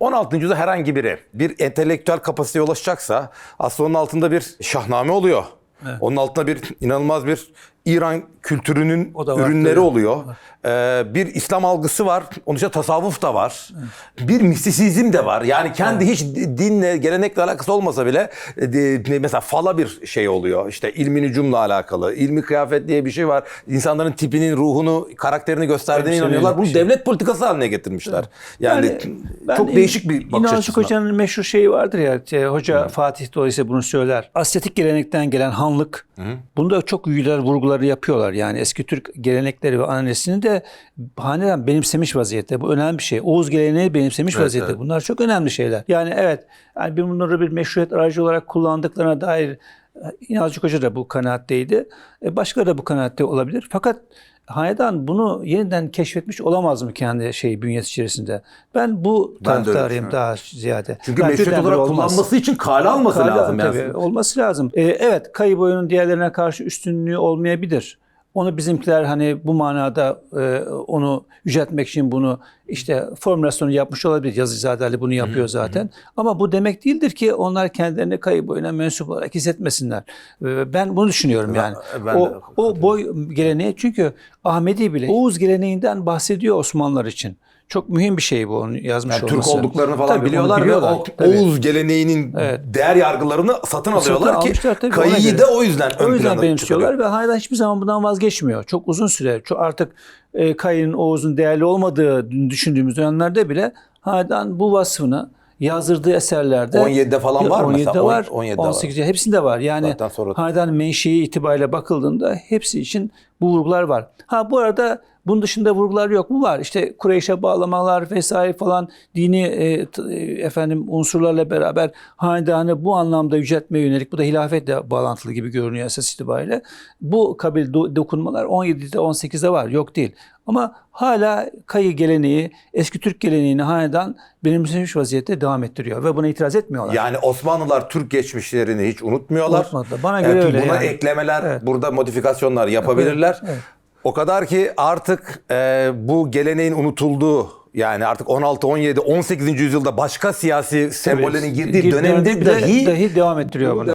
16. yüzyılda herhangi biri bir entelektüel kapasiteye ulaşacaksa aslında onun altında bir şahname oluyor. Onun altında bir inanılmaz bir İran kültürünün da var, ürünleri tabii. oluyor. Ee, bir İslam algısı var. Onun dışında tasavvuf da var. Bir mistisizm de var. Yani kendi hiç dinle, gelenekle alakası olmasa bile e, mesela fala bir şey oluyor. İşte ilmi nücumla alakalı. ilmi kıyafet diye bir şey var. İnsanların tipinin, ruhunu, karakterini gösterdiğine Hepsine inanıyorlar. Bunu şey. devlet politikası haline getirmişler. Yani, ben çok değişik bir bakış açısı. Hoca'nın meşhur şeyi vardır ya. şey, Hoca Fatih dolayısıyla bunu söyler. Asyatik gelenekten gelen hanlık. Bunda çok yüceler vurguları yapıyorlar. Yani eski Türk gelenekleri ve ananesini de hanedan benimsemiş vaziyette. Bu önemli bir şey. Oğuz geleneği benimsemiş Evet, vaziyette. evet. Bunlar çok önemli şeyler. Yani evet. Yani bir bunları bir meşruiyet aracı olarak kullandıklarına dair İnalcık Hoca da bu kanaatteydi. E, Başkaları da bu kanaatte olabilir. Fakat hanedan bunu yeniden keşfetmiş olamaz mı kendi şey bünyesi içerisinde? Ben bu taraftarıyım daha ziyade. Çünkü Ben birdenbire olarak olmaz. kullanması için kale alması Kale- lazım. tabii, yani. olması lazım. Ee, evet kayı boyunun diğerlerine karşı üstünlüğü olmayabilir. Onu bizimkiler hani bu manada e, onu yüceltmek için bunu işte formülasyonu yapmış olabilir. Yazıcı Ali bunu yapıyor zaten. Ama bu demek değildir ki onlar kendilerini kayı boyuna mensup olarak hissetmesinler. Ee, ben bunu düşünüyorum yani. ben de o, o boy geleneği çünkü Ahmedi bile Oğuz geleneğinden bahsediyor Osmanlılar için. Çok mühim bir şey bu onu yazmış Yani Türk olması. olduklarını falan Tabii, biliyorlar, biliyorlar. ve o Tabii. Oğuz geleneğinin Evet. değer yargılarını satın alıyorlar ki almışlar tabii, kayıyı da o yüzden ön O yüzden benimsiyorlar çıkarıyor. ve hala hiçbir zaman bundan vazgeçmiyor. Çok uzun süre. Çok artık e, Kayı'nın Oğuz'un değerli olmadığı düşündüğümüz dönemlerde bile hala bu vasfını yazdırdığı eserlerde 17'de falan var mı 17'de mesela? var. 17'de var. 18'de hepsinde var. Yani hanedan menşei itibariyle bakıldığında hepsi için bu vurgular var. Ha bu arada bunun dışında vurgular yok mu? Var. İşte Kureyş'e bağlamalar vesaire falan dini e, e, efendim unsurlarla beraber hanedanı bu anlamda yüceltmeye yönelik bu da hilafetle bağlantılı gibi görünüyor esas itibariyle. Bu kabil do- dokunmalar 17'de 18'de var. Yok değil. Ama hala kayı geleneği, eski Türk geleneğini hanedan benimsemiş vaziyette devam ettiriyor ve buna itiraz etmiyorlar. Yani Osmanlılar Türk geçmişlerini hiç unutmuyorlar. Unutmadılar. Bana göre öyle Buna yani. eklemeler, Evet. burada modifikasyonlar yapabilirler. Evet. O kadar ki artık e, bu geleneğin unutulduğu yani artık 16, 17, 18. yüzyılda başka siyasi sembollerin girdiği dönemde dahi dahi devam ettiriyor bunu.